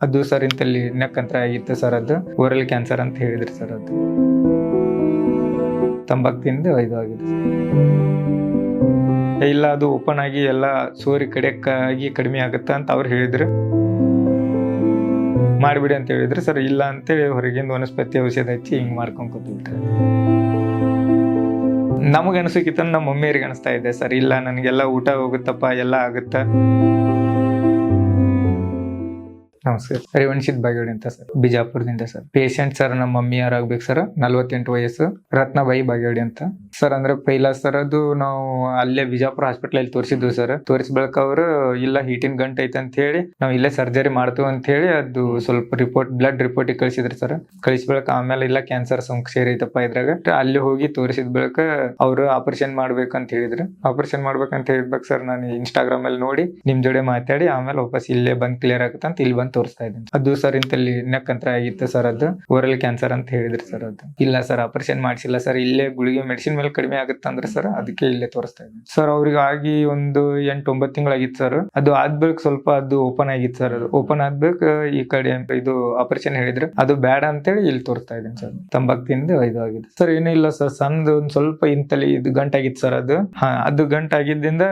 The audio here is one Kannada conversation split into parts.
ಅದು ಸರ್ ಇಂತಲ್ಲಿ ನೆಕ್ಕಂತ್ರ ಆಗಿತ್ತು ಸರ್ ಅದು. ಓರಲ್ ಕ್ಯಾನ್ಸರ್ ಅಂತ ಹೇಳಿದ್ರಿ ಸರ್ ಅದು. ತಂಬಾಕ್ ತಿಂದು ಇದು ಆಗಿದೆ ಇಲ್ಲ, ಅದು ಓಪನ್ ಆಗಿ ಎಲ್ಲ ಸೋರಿ ಕಡೆಯಕ್ಕಾಗಿ ಕಡಿಮೆ ಆಗುತ್ತೆ ಅಂತ ಅವ್ರು ಹೇಳಿದ್ರು. ಮಾಡಿಬಿಡಿ ಅಂತ ಹೇಳಿದ್ರು ಸರ್. ಇಲ್ಲ ಅಂತೇಳಿ ಹೊರಗಿಂದ ವನಸ್ಪತಿ ಔಷಧ ಹಚ್ಚಿ ಹಿಂಗ್ ಮಾಡ್ಕೊಂಡ್ ಕೂತಿರ್ತಾರೆ ನಮಗೆ ನಮ್ಮ ಮಮ್ಮಿಯರಿಗೆ ಅನಿಸ್ತಾ ಇದೆ ಸರ್. ಇಲ್ಲ, ನನಗೆಲ್ಲ ಊಟ ಹೋಗುತ್ತಪ್ಪ, ಎಲ್ಲ ಆಗುತ್ತಾ? ನಮಸ್ಕಾರ ರೇವಣಶಿತ್ ಬಾಗೇವಾಡಿ ಅಂತ ಸರ್. ಬಿಜಾಪುರದಿಂದ ಸರ್. ಪೇಷಂಟ್ ಸರ್ ನಮ್ಮ ಮಮ್ಮಿ ಯಾರಾಗ್ಬೇಕು ಸರ್. ನಲ್ವತ್ತೆಂಟು ವಯಸ್ಸು. ರತ್ನಬಾಯಿ ಬಾಗೇವಾಡಿ ಅಂತ. ಸರ್, ಅಂದ್ರೆ ಪೈಲ ಸರ್, ಅದು ನಾವು ಅಲ್ಲೇ ಬಿಜಾಪುರ ಹಾಸ್ಪಿಟಲ್ ಅಲ್ಲಿ ತೋರಿಸಿದ್ವಿ ಸರ್. ತೋರಿಸ್ ಬಳಿಕ ಅವರು, ಇಲ್ಲ ಹೀಟಿನ ಗಂಟೆ ಐತೆ ಅಂತ ಹೇಳಿ, ನಾವು ಇಲ್ಲೇ ಸರ್ಜರಿ ಮಾಡ್ತೀವಿ ಅಂತ ಹೇಳಿ, ಅದು ಸ್ವಲ್ಪ ರಿಪೋರ್ಟ್ ಬ್ಲಡ್ ರಿಪೋರ್ಟ್ ಕಳಿಸಿದ್ರು ಸರ್. ಕಳಿಸಿ ಬಳಿಕ ಆಮೇಲೆ ಇಲ್ಲ ಕ್ಯಾನ್ಸರ್ ಸೋಂಕು ಇದ್ರಾಗ. ಅಲ್ಲಿ ಹೋಗಿ ತೋರಿಸಿದ ಬಳಿಕ ಅವರು ಆಪರೇಷನ್ ಮಾಡ್ಬೇಕಂತ ಹೇಳಿದ್ರು. ಆಪರೇಷನ್ ಮಾಡ್ಬೇಕಂತ ಹೇಳಿದ್ಬೇಕು ಸರ್, ನಾನು ಇನ್ಸ್ಟಾಗ್ರಾಮ್ ಅಲ್ಲಿ ನೋಡಿ, ನಿಮ್ ಜೋಡಿ ಮಾತಾಡಿ, ಆಮೇಲೆ ವಾಪಸ್ ಇಲ್ಲೇ ಬಂದ್ ಕ್ಲಿಯರ್ ಆಗುತ್ತೆ ಅಂತ ಇಲ್ಲಿ ಬಂದು ತೋರಿಸ್ತಾ ಇದ್ದೀನಿ. ಅದು ಸರ್ ಇಂತಲ್ಲಿ ನೆಕ್ಕಂತ್ರ ಆಗಿತ್ತು ಸರ್ ಅದು. ಓರಲ್ ಕ್ಯಾನ್ಸರ್ ಅಂತ ಹೇಳಿದ್ರಿ ಸರ್ ಅದು. ಇಲ್ಲ ಸರ್ ಆಪರೇಷನ್ ಮಾಡಿಸಿಲ್ಲ ಸರ್ ಇಲ್ಲೇ ಗುಳಿಗೆ ಮೆಡಿಸಿನ್ ಮೇಲೆ ಕಡಿಮೆ ಆಗುತ್ತೆ ಅಂದ್ರೆ ಸರ್ ಅದಕ್ಕೆ ಇಲ್ಲೇ ತೋರಿಸ್ತಾ ಇದ್ದೀನಿ. ಸರ್ ಅವ್ರಿಗೆ ಆಗಿ ಒಂದು ಎಂಟು ಒಂಬತ್ತು ತಿಂಗಳಾಗಿತ್ತು ಸರ್ ಅದು ಆದ್ಬೇಕು ಸ್ವಲ್ಪ ಅದು ಓಪನ್ ಆಗಿತ್ತು ಸರ್ ಅದು ಓಪನ್ ಆದ್ಬೇಕು ಈ ಕಡೆ ಇದು ಆಪರೇಷನ್ ಹೇಳಿದ್ರು. ಅದು ಬೇಡ ಅಂತೇಳಿ ಇಲ್ಲಿ ತೋರಿಸ್ತಾ ಇದ್ದೀನಿ ಸರ್ ತಂಬಾಕ್ ತಿಂದು ಇದು ಆಗಿದೆ. ಸರ್ ಏನಿಲ್ಲ ಸರ್ ಸಣ್ಣದು ಒಂದ್ ಸ್ವಲ್ಪ ಇಂತಲ್ಲಿ ಇದು ಗಂಟಾಗಿತ್ತು ಸರ್ ಅದು. ಹಾ, ಅದು ಗಂಟಾಗಿದ್ದರಿಂದ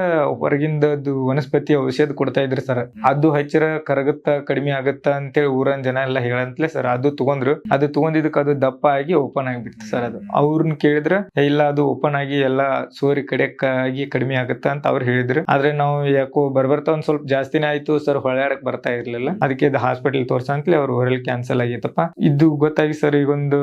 ಹೊರಗಿಂದ ಅದು ವನಸ್ಪತಿ ಔಷಧ ಕೊಡ್ತಾ ಇದ್ರಿ ಸರ್ ಅದು ಹಚ್ಚಿರ ಕರಗತ್ತ ಕಡಿಮೆ ಆಗುತ್ತ ಅಂತೇಳಿ ಊರನ್ ಜನ ಎಲ್ಲ ಹೇಳಂತಲೇ ಸರ್, ಅದು ತಗೊಂಡ್ರು. ಅದು ತಗೊಂಡಿದ್ದಕ್ಕೆ ಅದು ದಪ್ಪ ಆಗಿ ಓಪನ್ ಆಗಿಬಿಡ್ತು ಸರ್ ಅದು. ಅವ್ರನ್ನ ಕೇಳಿದ್ರೆ ಇಲ್ಲ, ಅದು ಓಪನ್ ಆಗಿ ಎಲ್ಲ ಸೋರಿ ಕಡೆಕ್ಕಾಗಿ ಕಡಿಮೆ ಆಗುತ್ತ? ಅಂತ ಅವ್ರು ಹೇಳಿದ್ರು. ಆದ್ರೆ ನಾವು ಯಾಕೋ ಬರ್ಬರ್ತಾ ಒಂದ್ ಸ್ವಲ್ಪ ಜಾಸ್ತಿನೇ ಆಯ್ತು ಸರ್ ಹೊಳ್ಯಾಡಕ್ ಬರ್ತಾ ಇರ್ಲಿಲ್ಲ. ಅದಕ್ಕೆ ಇದು ಹಾಸ್ಪಿಟಲ್ ಅಂತಲೇ ಅವ್ರು ಓರಲ್ ಕ್ಯಾನ್ಸಲ್ ಆಗಿತ್ತಪ್ಪ. ಇದು ಗೊತ್ತಾಗಿ ಸರ್ ಈಗ ಒಂದು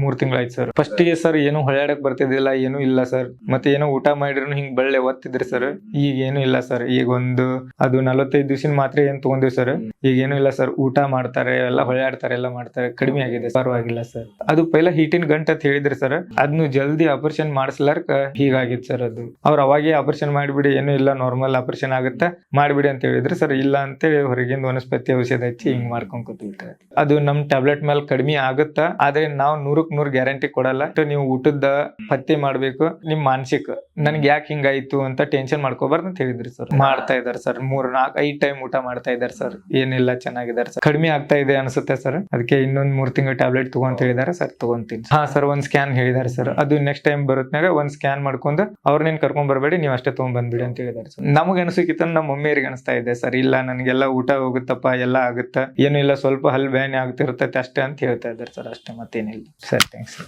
ಮೂರ್ ತಿಂಗಳಾಯ್ತು ಸರ್. ಫಸ್ಟ್ಗೆ ಸರ್, ಏನು ಹೊಳ್ಯಾಡಕ್ ಬರ್ತಿದ್ದಿಲ್ಲ, ಏನು ಇಲ್ಲ ಸರ್. ಮತ್ತೆ ಏನೋ ಊಟ ಮಾಡಿದ್ರು ಹಿಂಗ್ ಬಳ್ಳೆ ಒತ್ತಿದ್ರಿ ಸರ್. ಈಗ ಏನು ಇಲ್ಲ ಸರ್. ಈಗ ಒಂದು ಅದು ನಲವತ್ತೈದು ದಿವ್ಸ ಮಾತ್ರ ಏನ್ ತಗೊಂಡಿವಿ ಸರ್. ಈಗ ಏನು ಸರ್ ಊಟ ಮಾಡ್ತಾರೆ, ಎಲ್ಲ ಹೊಳ್ಯಾಡ್ತಾರೆ ಎಲ್ಲ ಮಾಡ್ತಾರೆ. ಕಡಿಮೆ ಆಗಿದೆ ಪರವಾಗಿಲ್ಲ ಸರ್ ಅದು ಪೈಲ ಹೀಟಿನ ಗಂಟ್ ಅಂತ ಹೇಳಿದ್ರಿ ಸರ್ ಅದನ್ನು ಜಲ್ದಿ ಆಪರೇಷನ್ ಮಾಡಿಸ್ಲಾರ್ಕ, ಹೀಗಾಗಿತ್ತು ಸರ್ ಅದು. ಅವ್ರು ಅವಾಗೆ ಆಪರೇಷನ್ ಮಾಡಿಬಿಡಿ, ಏನು ಇಲ್ಲ ನಾರ್ಮಲ್ ಆಪರೇಷನ್ ಆಗುತ್ತೆ? ಮಾಡಿಬಿಡಿ ಅಂತ ಹೇಳಿದ್ರು ಸರ್ ಇಲ್ಲ ಅಂತೇಳಿ ಹೊರಗಿಂದ ವನಸ್ಪತಿ ಔಷಧ ಹಚ್ಚಿ ಹಿಂಗ್ ಮಾಡ್ಕೊಂಡ್ ಅದು ನಮ್ ಟ್ಯಾಬ್ಲೆಟ್ ಮೇಲೆ ಕಡಿಮೆ ಆಗುತ್ತಾ? ಆದ್ರೆ ನಾವು ನೂರಕ್ ನೂರ್ ಗ್ಯಾರಂಟಿ ಕೊಡಲ್ಲ. ನೀವು ಊಟದ ಪತ್ತೆ ಮಾಡ್ಬೇಕು. ನಿಮ್ ಮಾನಸಿಕ. ನನ್ಗೆ ಯಾಕೆ ಹಿಂಗಾಯ್ತು ಅಂತ ಟೆನ್ಷನ್ ಮಾಡ್ಕೋಬಾರ್ದು ಅಂತ ಹೇಳಿದ್ರಿ ಸರ್ ಮಾಡ್ತಾ ಇದಾರೆ ಸರ್ ಮೂರ್ ನಾಲ್ಕು ಐದ್ ಟೈಮ್ ಊಟ ಮಾಡ್ತಾ ಇದಾರೆ ಸರ್ ಏನಿಲ್ಲ ಚೆನ್ನಾಗಿದ್ದಾರೆ ಸರ್. ಕಡಿಮೆ ಆಗ್ತಾ ಇದೆ ಅನ್ಸುತ್ತೆ ಸರ್. ಅದಕ್ಕೆ ಇನ್ನೊಂದ್ ಮೂರ್ ತಿಂಗಳು ಟ್ಯಾಬ್ಲೆಟ್ ತಗೊಂತ ಹೇಳಿದಾರೆ ಸರ್. ತಗೊಂತೀನಿ. ಹಾ ಸರ್, ಒಂದ್ ಸ್ಕ್ಯಾನ್ ಹೇಳಿದಾರೆ ಸರ್. ಅದು ನೆಕ್ಸ್ಟ್ ಟೈಮ್ ಬರುತ್ತಾಗ ಒಂದ್ ಸ್ಕ್ಯಾನ್ ಮಾಡ್ಕೊಂಡು ಅವ್ರನ್ನೇನ್ ಕರ್ಕೊಂಡ್ ಬರಬೇಡಿ, ನೀವು ಅಷ್ಟೇ ತಗೊಂಡ್ ಬಂದ್ಬಿಡಿ ಅಂತ ಹೇಳಿದಾರೆ ಸರ್. ನಮಗೆ ಅನಿಸೋಕ್ಕಿಂತ ನಮ್ಮ ಮಮ್ಮಿಯರಿಗೆ ಅನಿಸ್ತಾ ಇದೆ ಸರ್. ಇಲ್ಲ, ನನಗೆಲ್ಲ ಊಟ ಹೋಗುತ್ತಪ್ಪ, ಎಲ್ಲ ಆಗುತ್ತಾ, ಏನು ಇಲ್ಲ, ಸ್ವಲ್ಪ ಹಲ್ ಬ್ಯಾನಿ ಆಗ್ತಿರ್ತೈತೆ ಅಷ್ಟೇ ಅಂತ ಹೇಳ್ತಾ ಇದ್ದಾರೆ ಸರ್. ಅಷ್ಟೇ ಮತ್ತೇನಿಲ್ಲ. Sir thanks